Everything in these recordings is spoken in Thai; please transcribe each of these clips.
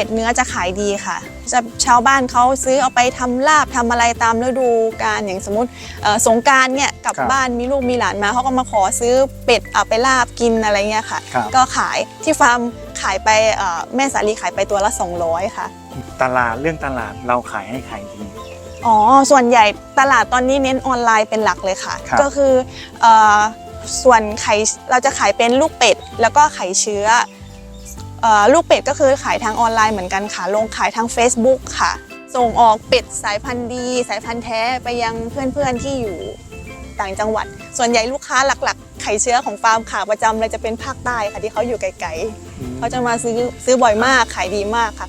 เป็ดเนื้อจะขายดีค่ะ จะชาวบ้านเขาซื้อเอาไปทำลาบทำอะไรตามฤดูกาลอย่างสมมติเอ่อสงกรารเนี่ยกลับครับบ้านมีลูกมีหลานมาเขาก็มาขอซื้อเป็ดเอาไปลาบกินอะไรเงี้ยค่ะครับก็ขายที่ฟาร์มขายไปเอ่อแม่สาลีขายไปตัวละ 200 ค่ะ ตลาดเรื่องตลาดเราขายให้ใครดีอ๋อ ส่วนใหญ่ตลาดตอนนี้เน้นออนไลน์เป็นหลักเลยค่ะครับก็คือเออส่วนไข่เราจะขายเป็นลูกเป็ดแล้วก็ไข่เชื้อเออ ลูกเป็ดก็คือขายทางออนไลน์เหมือนกันค่ะ ลงขายทาง Facebook ค่ะ ส่งออกเป็ดสายพันธุ์ดี สายพันธุ์แท้ไปยังเพื่อนๆที่อยู่ต่างจังหวัด ส่วนใหญ่ลูกค้าหลักๆ ไข่เชื้อของฟาร์มขาประจำเลยจะเป็นภาคใต้ค่ะที่เขาอยู่ไกลๆเขาจะมาซื้อซื้อบ่อยมากขายดีมากค่ะ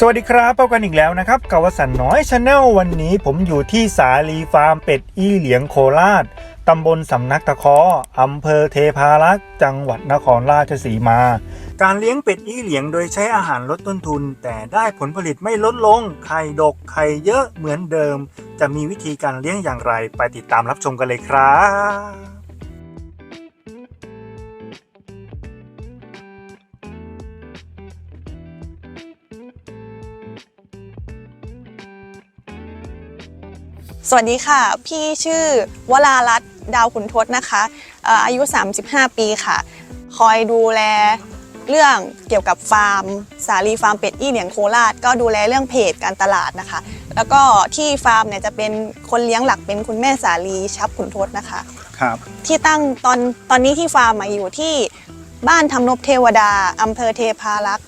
สวัสดีครับพบกันอีกแล้วนะครับกับวสันน้อยชาแนลวันนี้ผมอยู่ที่สาลีฟาร์มเป็ดอี้เหลียงโคราช ตำบลสำนักตะเคออำเภอเทพารักษ์จังหวัดนครราชสีมา การเลี้ยงเป็ดอี้เหลียงโดยใช้อาหารลดต้นทุน แต่ได้ผลผลิตไม่ลดลง ไข่ดกไข่เยอะเหมือนเดิม จะมีวิธีการเลี้ยงอย่างไรไปติดตามรับชมกันเลยครับ สวัสดีค่ะ พี่ชื่อวรารัตน์ดาวขุนทศนะคะเอ่ออายุ 35 ปีค่ะ คอยดูแลเรื่องเกี่ยวกับฟาร์ม สาลีฟาร์มเป็ดอี้เหลียงโคราชก็ดูแลเรื่องเพจการตลาดนะคะ แล้วก็ที่ฟาร์มเนี่ยจะเป็นคนเลี้ยงหลักเป็นคุณแม่สาลีชับขุนทศนะคะครับที่ตั้งตอนตอนนี้ที่ฟาร์มมาอยู่ที่บ้านทำนบเทวดาอำเภอเทพารักษ์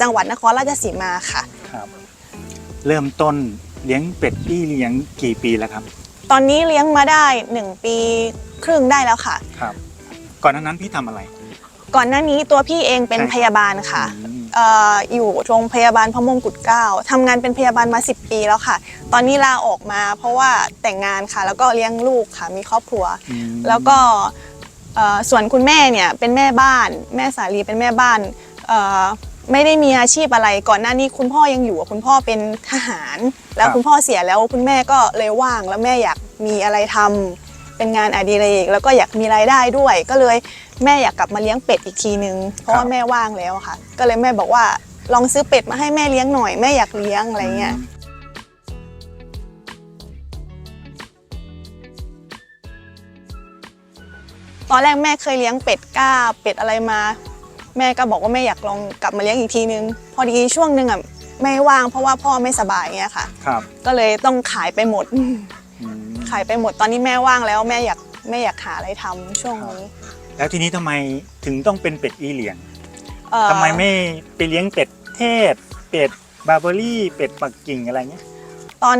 จังหวัดนครราชสีมาค่ะครับเริ่มต้น เลี้ยงเป็ดอี้เลี้ยงกี่ปีแล้วครับ ตอนนี้เลี้ยงมาได้1ปีครึ่งได้แล้วค่ะ ครับ ก่อนหน้านั้นพี่ทำอะไร ก่อนหน้านี้ตัวพี่เองเป็นใช่พยาบาลค่ะอืม เอ่ออยู่โรงพยาบาลพระมงกุฎเกล้าทำงานเป็นพยาบาลมา 10 ปีแล้วค่ะ ตอนนี้ลาออกมาเพราะว่าแต่งงานค่ะ แล้วก็เลี้ยงลูกค่ะมีครอบครัว อืมแล้วก็เอ่อส่วนคุณแม่เนี่ยเป็นแม่บ้าน แม่สาลีเป็นแม่บ้านเอ่อ ไม่ได้มีอาชีพอะไรก่อนหน้านี้คุณพ่อยังอยู่คุณพ่อเป็นทหาร แล้วคุณพ่อเสียแล้วคุณแม่ก็เลยว่างแล้วแม่อยากมีอะไรทำเป็นงานอดิเรกแล้วก็อยากมีรายได้ด้วย ก็เลยแม่อยากกลับมาเลี้ยงเป็ดอีกทีนึง เพราะว่าแม่ว่างแล้วค่ะ ก็เลยแม่บอกว่าลองซื้อเป็ดมาให้แม่เลี้ยงหน่อยแม่อยากเลี้ยงอะไรเงี้ยตอนแรกแม่เคยเลี้ยงเป็ดก้าเป็ดอะไรมา แม่ก็บอกว่าแม่อยากลองกลับมาเลี้ยงอีกทีนึง พอดีช่วงหนึ่งอะไม่ว่างเพราะว่าพ่อไม่สบายเงี้ยค่ะ ครับก็เลยต้องขายไปหมด อืมขายไปหมดตอนนี้แม่ว่างแล้วแม่อยากแม่อยากหาอะไรทำช่วงนี้แล้วทีนี้ทำไมถึงต้องเป็นเป็ดอีเหลียงเอ่อทำไมไม่ไปเลี้ยงเป็ดเทศ เป็ดบาร์เบอรี่เป็ดปักกิ่งอะไรเงี้ย ตอน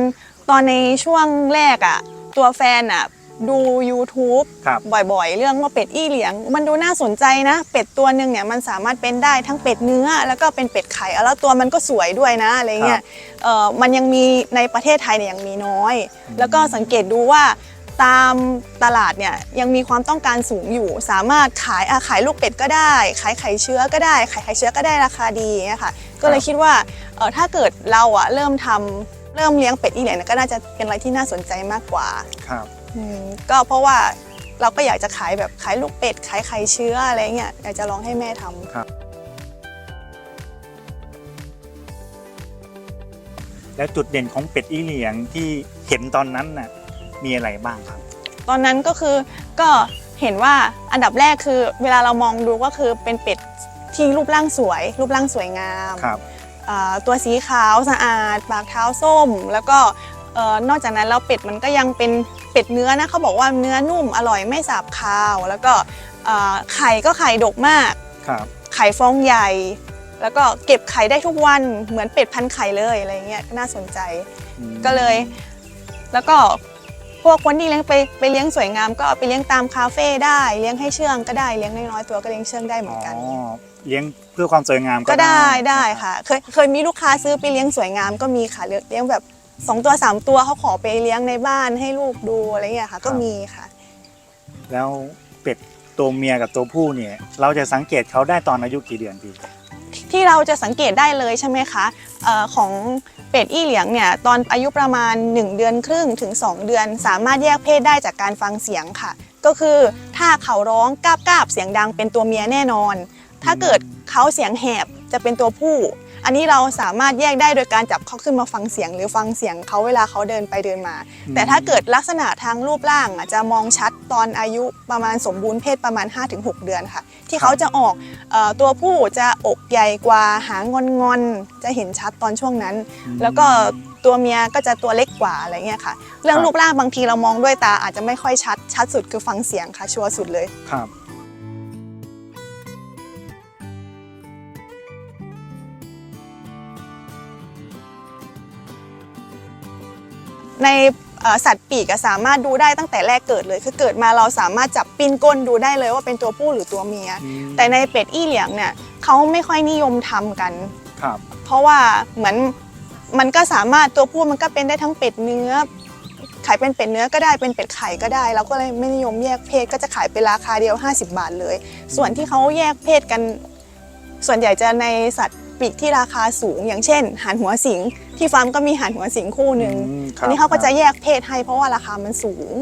ตอนในช่วงแรกอะ ตัวแฟนอะ ดู YouTube ครับบ่อยๆ เรื่องว่าเป็ดอี้เหลียง มันดูน่าสนใจนะ เป็ดตัวหนึ่งเนี่ยมันสามารถเป็นได้ทั้งเป็ดเนื้อ แล้วก็เป็นเป็ดไข่แล้วตัวมันก็สวยด้วยนะอะไรเงี้ยเออมันยังมีในประเทศไทยเนี่ยยังมีน้อย แล้วก็สังเกตดูว่าตามตลาดเนี่ยยังมีความต้องการสูงอยู่ สามารถขายอะขายลูกเป็ดก็ได้ ขายไข่เชื้อก็ได้ ขายไข่เชื้อก็ได้ราคาดีอย่างเงี้ยค่ะก็เลยคิดว่าเออถ้าเกิดเราอะเริ่มทำเริ่มเลี้ยงเป็ดอี้เหลียงเนี่ยก็น่าจะเป็นอะไรที่น่าสนใจมากกว่าครับอืม ก็เพราะว่าเราก็อยากจะขายแบบขายลูกเป็ดขายไข่เชื้ออะไรเงี้ยอยากจะลองให้แม่ทำแล้วจุดเด่นของเป็ดอีเหลียงที่เห็นตอนนั้นน่ะมีอะไรบ้างครับ ตอนนั้นก็คือก็เห็นว่าอันดับแรกคือ เวลาเรามองดูก็คือเป็นเป็ดที่รูปร่างสวย รูปร่างสวยงามครับอ่าตัวสีขาวสะอาด ปากเท้าส้ม แล้วก็เอ่อนอกจากนั้นแล้วเป็ดมันก็ยังเป็น เป็ดเนื้อนะเขาบอกว่าเนื้อนุ่มอร่อยไม่สาบคาว แล้วก็อ่าไข่ก็ไข่ดกมากครับไข่ฟองใหญ่ แล้วก็เก็บไข่ได้ทุกวันเหมือนเป็ดพันไข่เลยอะไรเงี้ยน่าสนใจอืมก็เลย แล้วก็พวกคนที่เลี้ยงไปไปเลี้ยงสวยงามก็เอาไปเลี้ยงตามคาเฟ่ได้เลี้ยงให้เชื่องก็ได้เลี้ยงน้อยๆตัวก็เลี้ยงเชื่องได้เหมือ๋อนกันอเลี้ยงเพื่อความสวยงามก็ได้ได้นรับค่ะ เคยเคยมีลูกค้าซื้อไปเลี้ยงสวยงามก็มีค่ะเลี้ยงเลี้ยงแบบ สองตัวสามตัวเขาขอไปเลี้ยงในบ้านให้ลูกดูอะไรเงี้ยค่ะ ก็มีค่ะ แล้วเป็ดตัวเมียกับตัวผู้เนี่ย เราจะสังเกตเขาได้ตอนอายุกี่เดือนพี่ที่เราจะสังเกตได้เลยใช่ไหมคะเออของเป็ดอี้เหลียงเนี่ยตอนอายุประมาณ 1 เดือนครึ่งถึง 2 เดือน สามารถแยกเพศได้จากการฟังเสียงค่ะ ก็คือถ้าเขาร้องกาบกาบๆเสียงดังเป็นตัวเมียแน่นอน ถ้าเกิดเขาเสียงแหบจะเป็นตัวผู้ อันนี้เราสามารถแยกได้โดยการจับเขาขึ้นมาฟังเสียง หรือฟังเสียงเขาเวลาเขาเดินไปเดินมา แต่ถ้าเกิดลักษณะทางรูปร่างอะจะมองชัดตอนอายุประมาณสมบูรณ์เพศประมาณ 5-6 เดือนค่ะ ที่เขาจะออกเอ่อตัวผู้จะอกใหญ่กว่าหางอนงอนๆจะเห็นชัดตอนช่วงนั้น แล้วก็ตัวเมียก็จะตัวเล็กกว่าอะไรเงี้ยค่ะ เรื่องรูปร่างบางทีเรามองด้วยตาอาจจะไม่ค่อยชัด ชัดสุดคือฟังเสียงค่ะชัวร์สุดเลยครับ ในเอ่อสัตว์ปีกอะสามารถดูได้ตั้งแต่แรกเกิดเลย คือเกิดมาเราสามารถจับปิ้นก้นดูได้เลยว่าเป็นตัวผู้หรือตัวเมีย แต่ในเป็ดอี้เหลียงเนี่ยเขาไม่ค่อยนิยมทำกันครับเพราะว่าเหมือนมันก็สามารถตัวผู้มันก็เป็นได้ทั้งเป็ดเนื้อ ขายเป็นเป็ดเนื้อก็ได้เป็นเป็ดไข่ก็ได้เราก็เลยไม่นิยมแยกเพศก็จะขายเป็นราคาเดียว 50 บาทเลย ส่วนที่เขาแยกเพศกัน ส่วนใหญ่จะในสัตว์ ปีกที่ราคาสูง อย่างเช่นหานหัวสิงที่ฟาร์มก็มีหานหัวสิงคู่หนึ่งอืมครับอันนี้เขาก็จะแยกเพศให้เพราะว่าราคามันสูง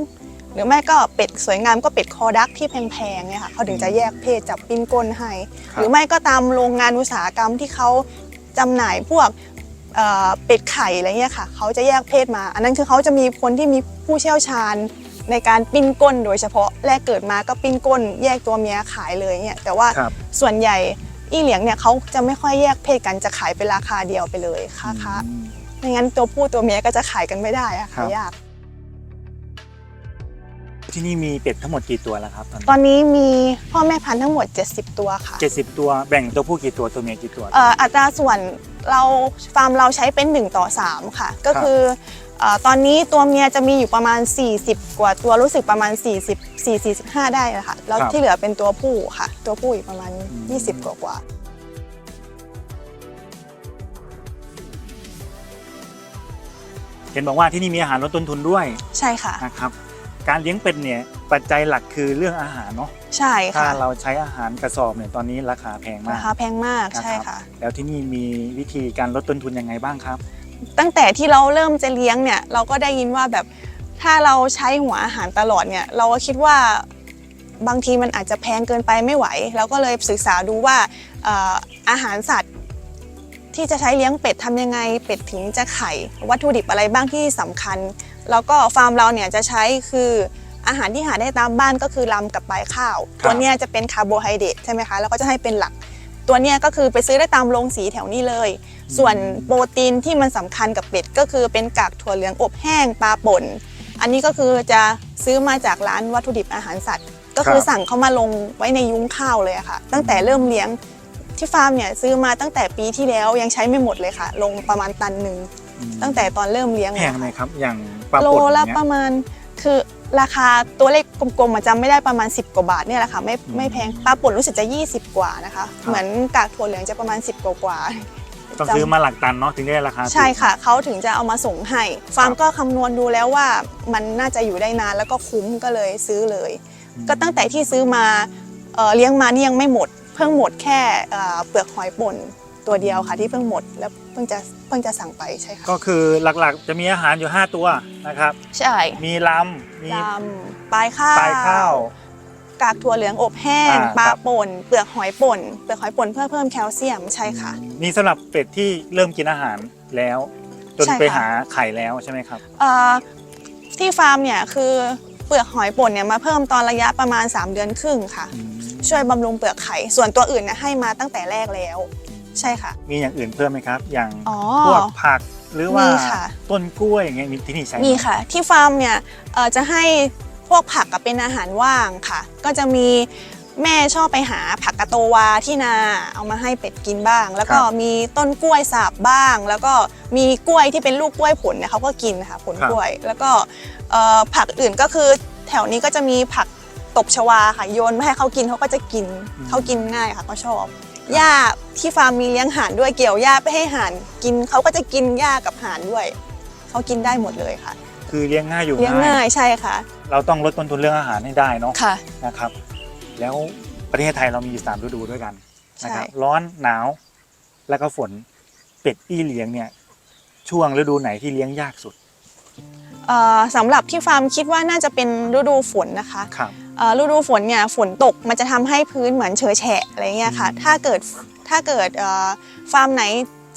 หรือไม่ก็เป็ดสวยงามก็เป็ดคอดักที่แพงๆเนี่ยค่ะเขาถึงจะแยกเพศจับปิ้นก้นให้ ครับ หรือไม่ก็ตามโรงงานอุตสาหกรรมที่เขาจำหน่ายพวกเอ่อเป็ดไข่อะไรเงี้ยค่ะเขาจะแยกเพศมา อันนั้นคือเขาจะมีคนที่มีผู้เชี่ยวชาญในการปิ้นก้นโดยเฉพาะแรกเกิดมาก็ปิ้นก้น แยกตัวเมียขายเลยเนี่ยแต่ว่า ครับ ส่วนใหญ่ อี้เหลียงเนี่ยเขาจะไม่ค่อยแยกเพศกันจะขายเป็นราคาเดียวไปเลยค่ะค่ะอืมไม่งั้นตัวผู้ตัวเมียก็จะขายกันไม่ได้อะครัค่ะบยาก ที่นี่มีเป็ดทั้งหมดกี่ตัวแล้วครับตอนตอนนี้มีพ่อแม่พันธุ์ทั้งหมด 70 ตัวค่ะเจ็ดสิบตัวแบ่งตัวผู้กี่ตัวตัวเมียกี่ตัวเอ่ออัตราส่วนเราฟาร์มเราใช้เป็น 1 ต่อ 3 ค่ะ ก็คือเอ่อ ตอนนี้ตัวเมียจะมีอยู่ประมาณ 40 กว่าตัวรู้สึกประมาณ 40 4 45 ได้นะคะแล้วที่เหลือเป็นตัวผู้ค่ะ ตัวผู้อีกประมาณ 20 กว่ากว่าเห็นบอกว่าที่นี่มีอาหารลดต้นทุนด้วยใช่ค่ะนะครับ การเลี้ยงเป็ดเนี่ยปัจจัยหลักคือเรื่องอาหารเนาะใช่ถ้าค่ะเราใช้อาหารกระสอบเนี่ยตอนนี้ราคาแพงมารากคาแพงมากนะใช่รับค่ะ แล้วที่นี่มีวิธีการลดต้นทุนยังไงบ้างครับ ตั้งแต่ที่เราเริ่มจะเลี้ยงเนี่ย เราก็ได้ยินว่าแบบถ้าเราใช้หัวอาหารตลอดเนี่ย เราก็คิดว่าบางทีมันอาจจะแพงเกินไปไม่ไหว เราก็เลยศึกษาดูว่าเอ่ออาหารสัตว์ ที่จะใช้เลี้ยงเป็ดทำยังไง เป็ดถึงจะไข่ วัตถุดิบอะไรบ้างที่สำคัญ แล้วก็ฟาร์มเราเนี่ยจะใช้คืออาหารที่หาได้ตามบ้านก็คือลำกับใบข้าวครับตัวเนี้ยจะเป็นคาร์โบไฮเดรตใช่ไหมคะ แล้วก็จะให้เป็นหลัก ตัวเนี้ยก็คือไปซื้อได้ตามโรงสีแถวนี้เลย ส่วนโปรตีนที่มันสำคัญกับเป็ดก็คือเป็นกากถั่วเหลืองอบแห้งปลาป่น อันนี้ก็คือจะซื้อมาจากร้านวัตถุดิบอาหารสัตว์ ก็คือสั่งเขามาลงไว้ในยุ้งข้าวเลยอะค่ะ ตั้งแต่เริ่มเลี้ยงที่ฟาร์มเนี่ยซื้อมาตั้งแต่ปีที่แล้วยังใช้ไม่หมดเลยค่ะ ลงประมาณตันหนึ่งตั้งแต่ตอนเริ่มเลี้ยงแพเลยงไหมค่ะครับ อย่างปลาโลป่นละเนี่ยประมาณคือราคาตัวเลขกลมๆมาจำไม่ได้ประมาณ 10 กว่าบาทเนี่ยแหละค่ะไม่ไม่แพงปลาป่นรู้สึกจะ 20 กว่านะคะ เหมือนกากถั่วเหลืองจะประมาณ 10 กว่ากว่า ต้องซื้อมาหลักตันเนาะถึงได้ราคาถูกใช่ค่ะเขาถึงจะเอามาส่งให้ ฟาร์มก็คำนวณดูแล้วว่ามันน่าจะอยู่ได้นานแล้วก็คุ้มก็เลยซื้อเลย ก็ตั้งแต่ที่ซื้อมาเอ่อเลี้ยงมานี่ยังไม่หมด เพิ่งหมดแค่เอ่อเปลือกหอยป่นตัวเดียวค่ะที่เพิ่งหมดแล้วเพิ่งจะเพิ่งจะสั่งไปใช่ค่ะก็คือหลักๆ จะมีอาหารอยู่ 5 ตัวนะครับ ใช่ มีลำมีลำปลายข้าวปลายข้าว กากถั่วเหลืองอบแห้ง อ่าปลาครับ ป่น เปลือกหอยป่น เปลือกหอยป่นเพื่อเพิ่มแคลเซียมใช่ค่ะมีสำหรับเป็ดที่เริ่มกินอาหารแล้ว จนใช่ค่ะ ไปหาไข่แล้วใช่ไหมครับ เอ่อที่ฟาร์มเนี่ยคือเปลือกหอยป่นเนี่ยมาเพิ่มตอนระยะประมาณ 3 เดือนครึ่งค่ะ ช่วยบำรุงเปลือกไข่ ส่วนตัวอื่นนะให้มาตั้งแต่แรกแล้ว ใช่ค่ะ มีอย่างอื่นเพิ่มไหมครับ อย่างอ๋อ พวกผักหรือว่ามีค่ะ ต้นกล้วยอย่างเงี้ยมีที่นี่ใช้ไหมีค่ะ ที่ฟาร์มเนี่ยเอ่อจะให้พ วกผักกับเป็นอาหารว่างค่ะ ก็จะมีแม่ชอบไปหาผักกะโตวาที่นาเอามาให้เป็ดกินบ้าง แล้วก็มีต้นกล้วยสาบบ้าง แล้วก็มีกล้วยที่เป็นลูกกล้วยผลเนี่ยเขาก็กินค่ะผลกล้วย แล้วก็เอ่อผักอื่นก็คือแถวนี้ก็จะมีผักตบชวาค่ะโยนมาให้เขากินเขาก็จะกินเขากินง่ายค่ะเขาชอบหญ้าที่ฟาร์มมีเลี้ยงห่านด้วยเกี่ยวหญ้าไปให้ห่านกินเขาก็จะกินหญ้ากับห่านด้วยเขากินได้หมดเลยค่ะ คือเลี้ยงง่ายอยู่เลี้ยงง่าง่ายยใช่ค่ะ เราต้องลดต้นทุนเรื่องอาหารให้ได้เนาะค่ะ นะครับ แล้วประเทศไทยเรามีอยู่สามฤดูด้วยกันนะครับใช่ร้อนหนาวแล้วก็ฝนเป็ดอี้เลี้ยงเนี่ย ช่วงฤดูไหนที่เลี้ยงยากสุดเอ่อสำหรับที่ฟาร์มคิดว่าน่าจะเป็นฤดูฝนนะคะครับเอ่อฤดูฝนเนี่ยฝนตกมันจะทำให้พื้นเหมือนเฉอะแฉะอะไรเงี้ยค่ะอืมถ้าเกิดถ้าเกิดเอ่อฟาร์มไหน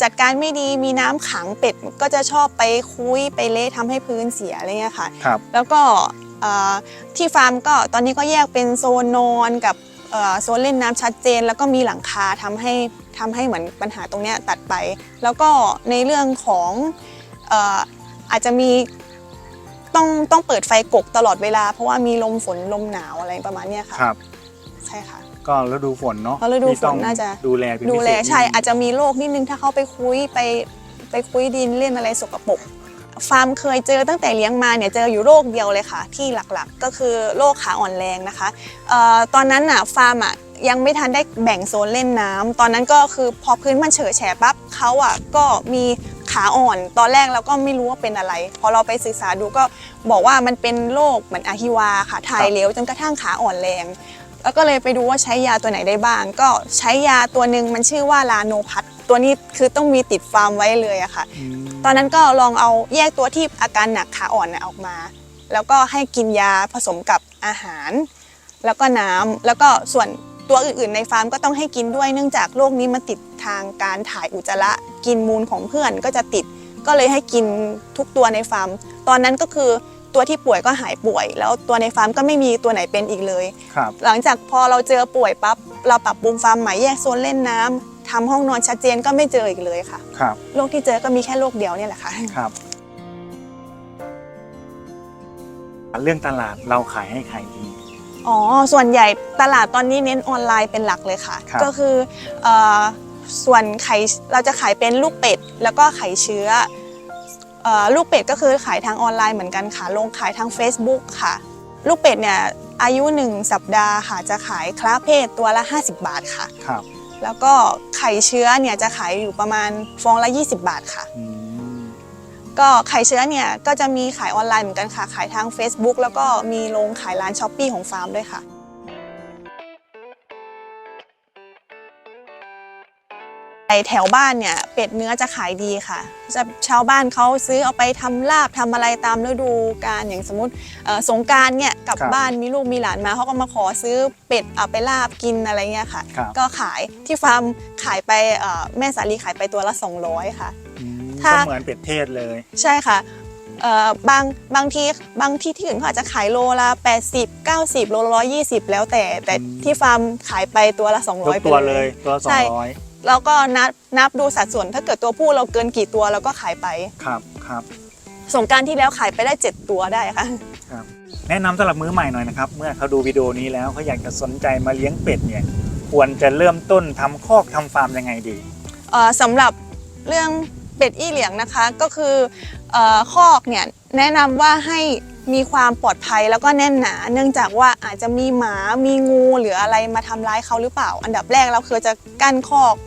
จัดการไม่ดีมีน้ำขังเป็ดก็จะชอบไปคุยไปเละทำให้พื้นเสียอะไรเงี้ยค่ะครับแล้วก็เอ่อที่ฟาร์มก็ตอนนี้ก็แยกเป็นโซนนอนกับเอ่อโซนเล่นน้ำชัดเจน แล้วก็มีหลังคาทำให้ทำให้เหมือนปัญหาตรงเนี้ยตัดไป แล้วก็ในเรื่องของเอ่ออาจจะมีต้องต้องเปิดไฟกกตลอดเวลา เพราะว่ามีลมฝนลมหนาวอะไรประมาณเนี้ยค่ะครับใช่ค่ะ ก็ฤดูฝนเนาะเพราะฤดูฝนที่ต้องน่าจะดูแลเป็นดูพิเศษแลใช่นิดนึงอาจจะมีโรคนิดนึงถ้าเขาไปคุยไปไปคุยดินเล่นอะไรสกปรกฟาร์มเคยเจอตั้งแต่เลี้ยงมาเนี่ยเจออยู่โรคเดียวเลยค่ะ ที่หลักๆ ก็คือโรคขาอ่อนแรงนะคะเอ่อตอนนั้นน่ะฟาร์มอะยังไม่ทันได้แบ่งโซนเล่นน้ำตอนนั้นก็คือพอพื้นมันเฉอะแฉะปั๊บเขาอะก็มีขาอ่อน ตอนแรกเราก็ไม่รู้ว่าเป็นอะไร พอเราไปศึกษาดูก็บอกว่ามันเป็นโรคเหมือนอะฮิวาค่ะถ่ายเหลวจนกระทั่งขาอ่อนแรง แล้วก็เลยไปดูว่าใช้ยาตัวไหนได้บ้าง ก็ใช้ยาตัวหนึ่งมันชื่อว่าลาโนพัทตัวนี้คือต้องมีติดฟาร์มไว้เลยอะค่ะอืมตอนนั้นก็ลองเอาแยกตัวที่อาการหนักขาอ่อนน่ะออกมา แล้วก็ให้กินยาผสมกับอาหาร แล้วก็น้ำแล้วก็ส่วนตัวอื่นๆ ในฟาร์มก็ต้องให้กินด้วยเนื่องจากโรคนี้มันติดทางการถ่ายอุจจาระกินมูลของเพื่อนก็จะติดก็เลยให้กินทุกตัวในฟาร์ม ตอนนั้นก็คือ ตัวที่ป่วยก็หายป่วย แล้วตัวในฟาร์มก็ไม่มีตัวไหนเป็นอีกเลย ครับ หลังจากพอเราเจอป่วยปั๊บเราปรับปรุงฟาร์มใหม่แยกโซนเล่นน้ำทำห้องนอนชัดเจนก็ไม่เจออีกเลยค่ะครับ โรคที่เจอก็มีแค่โรคเดียวเนี่ยแหละค่ะ ครับ เรื่องตลาดเราขายให้ใครดี อ๋อ ส่วนใหญ่ตลาดตอนนี้เน้นออนไลน์เป็นหลักเลยค่ะ ครับ ก็คือเออส่วนไข่เราจะขายเป็นลูกเป็ด แล้วก็ไข่เชื้อเออ ลูกเป็ดก็คือขายทางออนไลน์เหมือนกันค่ะ ลงขายทาง Facebook ค่ะ ลูกเป็ดเนี่ยอายุ 1 สัปดาห์ค่ะจะขายคลาเพศตัวละ 50 บาทค่ะ ครับแล้วก็ไข่เชื้อเนี่ยจะขายอยู่ประมาณฟองละ 20 บาทค่ะ อืมก็ไข่เชื้อเนี่ยก็จะมีขายออนไลน์เหมือนกันค่ะ ขายทาง Facebook แล้วก็มีลงขายร้านช้อปปีของฟาร์มด้วยค่ะ ไอแถวบ้านเนี่ยเป็ดเนื้อจะขายดีค่ะ จะชาวบ้านเขาซื้อเอาไปทำลาบทำอะไรตามฤดูกาลอย่างสมมติเอ่อสงกรารเนี่ยกลับครับบ้านมีลูกมีหลานมาเขาก็มาขอซื้อเป็ดเอาไปลาบกินอะไรเงี้ยค่ะครับก็ขายที่ฟาร์มขายไปเอ่อแม่สาลีขายไปตัวละ 200 ค่ะอืมถ้าก็เหมือนเป็ดเทศเลย ใช่ค่ะเอ่อบางบางทีบางที่ที่อื่นเขาอาจจะขายโลละ 80 90 โลละ120 แล้วแต่ แต่อืมที่ฟาร์มขายไปตัวละยก200ไปตัวเลเลยยตัวสอใช่งร้อย แล้วก็นับนับดูสัดส่วน ถ้าเกิดตัวผู้เราเกินกี่ตัวเราก็ขายไปครับครับ สงกรารที่แล้วขายไปได้ 7 ตัวได้ค่ะ ครับ แนะนำสำหรับมือใหม่หน่อยนะครับ เมื่อเขาดูวิดีโอนี้แล้วเขาอยากจะสนใจมาเลี้ยงเป็ดเนี่ย ควรจะเริ่มต้นทำคอกทำฟาร์มยังไงดี เอ่อสำหรับเรื่องเป็ดอี้เหลียงนะคะก็คือเอ่อคอกเนี่ยแนะนำว่าให้มีความปลอดภัยแล้วก็แน่นหนา เนื่องจากว่าอาจจะมีหมามีงูหรืออะไรมาทำร้ายเขาหรือเปล่า อันดับแรกเราคือจะกั้นคอกอา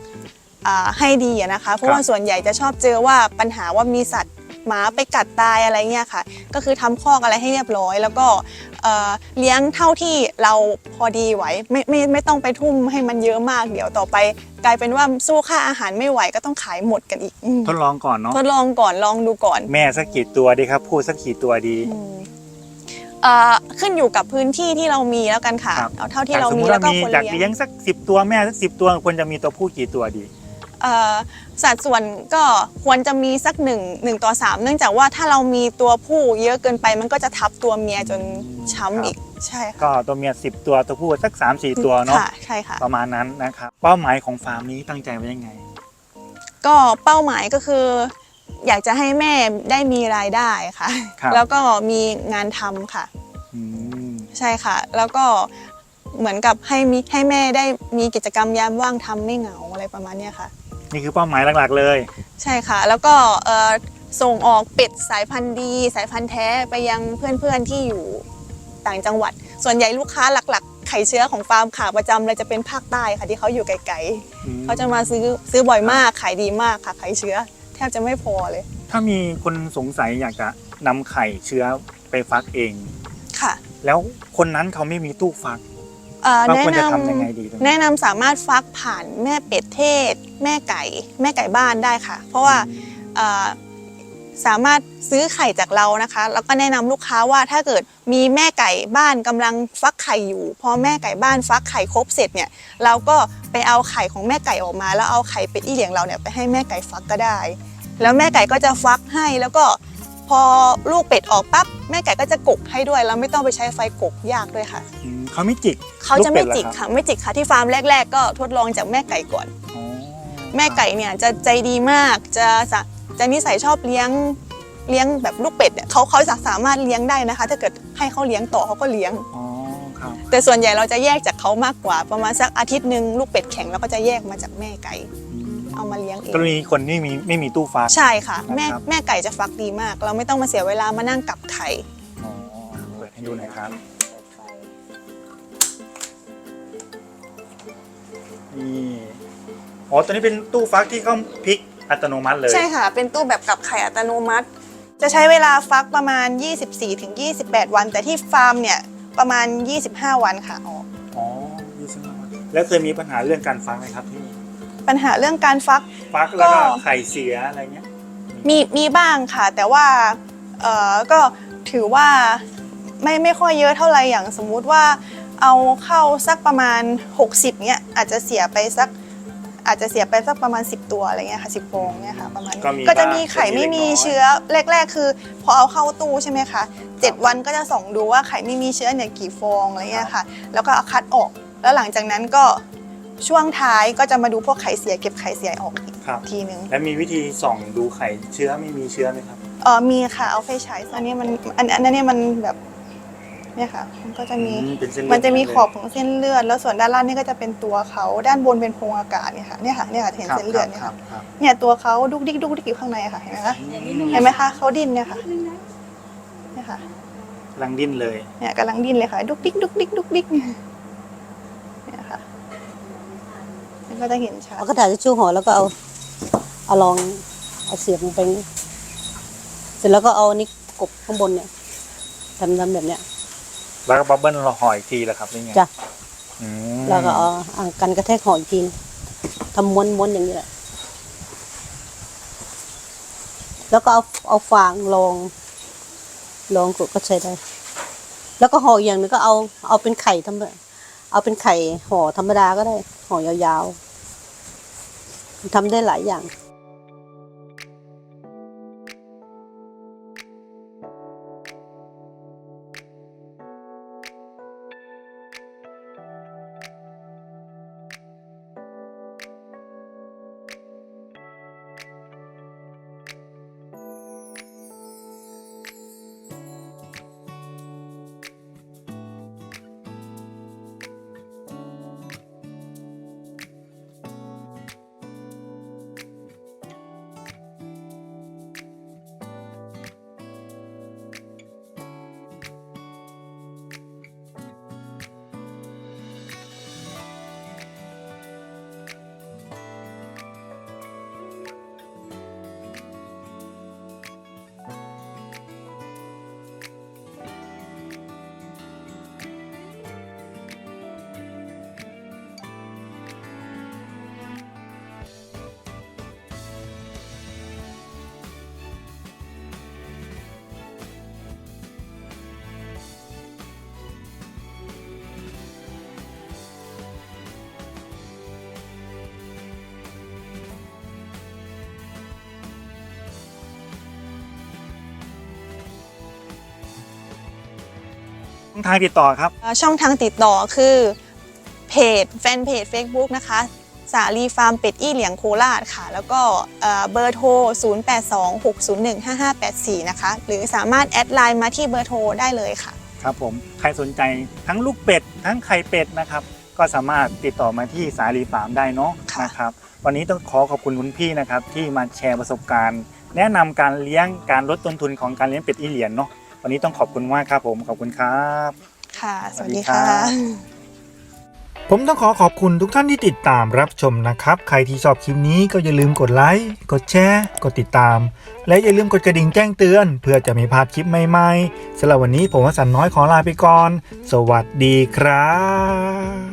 ให้ดีอะนะคะ เพราะว่าส่วนใหญ่จะชอบเจอว่าปัญหาว่ามีสัตว์หมาไปกัดตายอะไรเงี้ยค่ะ ก็คือทำคอกอะไรให้เรียบร้อย แล้วก็เอ่อเลี้ยงเท่าที่เราพอดีไหวไม่ไม่ไม่ต้องไปทุ่มให้มันเยอะมากเดี๋ยวต่อไป กลายเป็นว่าสู้ค่าอาหารไม่ไหวก็ต้องขายหมดกันอีกอืมทดลองก่อนเนาะทดลองก่อนลองดูก่อน แม่สักกี่ตัวดีครับพูดสักกี่ตัวดีอืมเอ่อขึ้นอยู่กับพื้นที่ที่เรามีแล้วกันค่ะครับเอาเท่าที่เราสมมมีติแล้วว่าก็มีคนอยากเลี้เลี้ยยงงสักสิบตัวแม่สักสิบตัวควรจะมีตัวผู้กี่ตัวดีเอ่อ สัดส่วนก็ควรจะมีสักหนึ่งหนึ่งต่อสามเนื่องจากว่าถ้าเรามีตัวผู้เยอะเกินไปมันก็จะทับตัวเมียจนช้ำอีกใช่ค่ะก็ตัวเมียสิบตัวตัวผู้สักสามสี่ตัวเนาะค่ะใช่ค่ะ ประมาณนั้นนะครับเป้าหมายของฟาร์มนี้ตั้งใจไว้ยังไง ก็เป้าหมายก็คือ อยากจะให้แม่ได้มีรายได้ค่ะ ครับแล้วก็มีงานทำค่ะ อืมใช่ค่ะ แล้วก็เหมือนกับให้มีให้แม่ได้มีกิจกรรมยามว่างทำไม่เหงาอะไรประมาณเนี้ยค่ะ นี่คือเป้าหมายหลักๆเลย ใช่ค่ะ แล้วก็เอ่อส่งออกเป็ดสายพันธุ์ดี สายพันธุ์แท้ไปยังเพื่อนๆที่อยู่ต่างจังหวัด ส่วนใหญ่ลูกค้าหลักๆ ไข่เชื้อของฟาร์มขาประจำเลยจะเป็นภาคใต้ค่ะที่เขาอยู่ไกลอืม ๆเขาจะมาซื้อซื้อบ่อยมากขายดีมากค่ะไข่เชื้อ แทบจะไม่พอเลยถ้ามีคนสงสัยอยากจะนำไข่เชื้อไปฟักเอง ค่ะ แล้วคนนั้นเขาไม่มีตู้ฟัก เอ่อเราแนะควรนจะทำยังไงดีตรงนี้ำแนะนำสามารถฟักผ่านแม่เป็ดเทศ แม่ไก่ แม่ไก่บ้านได้ค่ะ เพราะว่าเอ่อสามารถซื้อไข่จากเรานะคะ แล้วก็แนะนำลูกค้าว่าถ้าเกิดมีแม่ไก่บ้านกำลังฟักไข่อยู่ พอแม่ไก่บ้านฟักไข่ครบเสร็จเนี่ย เราก็ไปเอาไข่ของแม่ไก่ออกมา แล้วเอาไข่เป็ดอีเหลียงเราเนี่ยไปให้แม่ไก่ฟักก็ได้ แล้วแม่ไก่ก็จะฟักให้แล้วก็ พอลูกเป็ดออกปั๊บแม่ไก่ก็จะกกให้ด้วยแล้วไม่ต้องไปใช้ไฟกกยากด้วยค่ะ อืมเขาไม่จิกเขาจะไม่ลูเป็ดหรอจิกรับค่ะ ไม่จิกค่ะที่ฟาร์มแรก ๆ ก็ทดลองจากแม่ไก่ก่อนอ๋อแม่ไก่เนี่ยจะใจดีมากจะสะจะนิสัยชอบเลี้ยงเลี้ยงแบบลูกเป็ดเนี่ยเขาเขาจะสามารถเลี้ยงได้นะคะ ถ้าเกิดให้เขาเลี้ยงต่อเขาก็เลี้ยง อ๋อครับแต่ส่วนใหญ่เราจะแยกจากเขามากกว่า ประมาณสักอาทิตย์หนึ่งลูกเป็ดแข็งเราก็จะแยกมาจากแม่ไก่อืม เอามาเลี้ยงเองกรณีคนที่มีไม่มีตู้ฟัก ใช่ค่ะ แม่นะครับแม่ไก่จะฟักดีมาก เราไม่ต้องมาเสียเวลามานั่งกลับไข่อ๋อเปิดให้ดูหน่อยครับนี่อ๋อตัวนี้เป็นตู้ฟักที่เขาพลิกอัตโนมัติเลย ใช่ค่ะ เป็นตู้แบบกลับไข่อัตโนมัติ จะใช้เวลาฟักประมาณ 24-28 วัน แต่ที่ฟาร์มเนี่ยประมาณ 25 วันค่ะอ๋ออ๋อยี่สิบห้าวันแล้วเคยมีปัญหาเรื่องการฟักไหมครับที่นี่ ปัญหาเรื่องการฟัก ฟักแล้วก็ก็ไข่เสียอะไรเงี้ย มีมีบ้างค่ะ แต่ว่าเออก็ถือว่าไม่ไม่ค่อยเยอะเท่าไหร่อย่างสมมุติว่าเอาเข้าสักประมาณ 60เนี่ยอาจจะเสียไปสักอาจจะเสียไปสักประมาณ 10 ตัวอะไรเงี้ยค่ะ10ฟองเนี่ยค่ะประมาณนี้ก็มีก็จะบ้างมีไข่จะมีไม่มีเล็กน้อยเชื้อแรก ๆ คือ พอเอาเข้าตู้ใช่ไหมคะ7วันก็จะส่องดูว่าไข่ไม่มีเชื้อเนี่ยกี่ฟองอะไรเงี้ยค่ะ แล้วก็เอาคัดออก แล้วหลังจากนั้นก็ ช่วงท้ายก็จะมาดูพวกไข่เสียเก็บไข่เสียออกอีกครับ ทีนึงแล้วมีวิธีส่องดูไข่เชื้อไม่มีเชื้อไหมครับ เออมีค่ะเอาไฟฉายอันนี้มันอันอันนั้นเนี่ยมันแบบเนี่ยค่ะ มันก็จะมีอืเป็นเส้นเลือด มันจะมีเลยขอบของเส้นเลือด แล้วส่วนด้านล่างนี่ก็จะเป็นตัวเขาด้านบนเป็นโพรงอากาศเนี่ยค่ะเนี่ยค่ะเนี่ยค่ะเห็นครับเส้นเลือดเนี่ยครัค่ะบครับเนี่ยตัวเขาดุกดิกดุกดิกอยู่ข้างในอะค่ะเห็นไหมคะเห็นไหมคะเขาดิ้นเนี่ยค่ะเนี่ยค่ะ กำลังดิ้นเลยเนี่ยกำลังดิ้นเลยค่ะ ดุกดิกดุกดิกดุกดิกเนี่ยเนี่ยค่ะมัน ก็จะเห็นชัดเอากระดาษทิชชู่ห่อแล้วก็เอาเอาลองเอาเสียบลงไปอย่างนี้เสร็จแล้วก็เอาอันนี้กบข้างบนเนี่ยทำทำแบบเนี้ย แล้วก็บับเบิ้ลเราห่ออีกทีแหละครับนี่ไงจ้ะ อืมแล้วก็เอาอ่ากันกระแทกห่ออีกทีนึงทำม้วนม้วนอย่างนี้แหละ แล้วก็เอาเอาฟางรองรองกดก็ใช้ได้ แล้วก็ห่ออีกอย่างหนึงก็เอาเอาเป็นไข่ทำเอาเป็นไข่ห่อธรรมดาก็ได้ห่อยาวๆ ทำได้หลายอย่าง องทางติดต่อครับเอ่อช่องทางติดต่อคือเพจแฟนเพจ Facebook นะคะ สาลีฟาร์มเป็ดอี้เหลียงโคราชค่ะ แล้วก็เอ่อเบอร์โทร 0826015584 นะคะ หรือสามารถแอดไลน์มาที่เบอร์โทรได้เลยค่ะ ครับผม ใครสนใจทั้งลูกเป็ด ทั้งไข่เป็ดนะครับ ก็สามารถติดต่อมาที่สาลีฟาร์มได้เนาะค่ะนะครับ วันนี้ต้องขอขอบคุณคุณพี่นะครับที่มาแชร์ประสบการณ์ แนะนำการเลี้ยงการลดต้นทุนของการเลี้ยงเป็ดอีเหลียนเนาะ วันนี้ต้องขอบคุณมากครับผมขอบคุณครับ ค่ะ สวัสสวัสดีดีครัค่ะบผมต้องขอขอบคุณทุกท่านที่ติดตามรับชมนะครับ ใครที่ชอบคลิปนี้ก็อย่าลืมกดไลค์กดแชร์กดติดตาม และอย่าลืมกดกระดิ่งแจ้งเตือน เพื่อจะไม่พลาดคลิปใหม่ๆสำหรับวันนี้ผมวสันต์น้อยขอลาไปก่อน สวัสดีครับ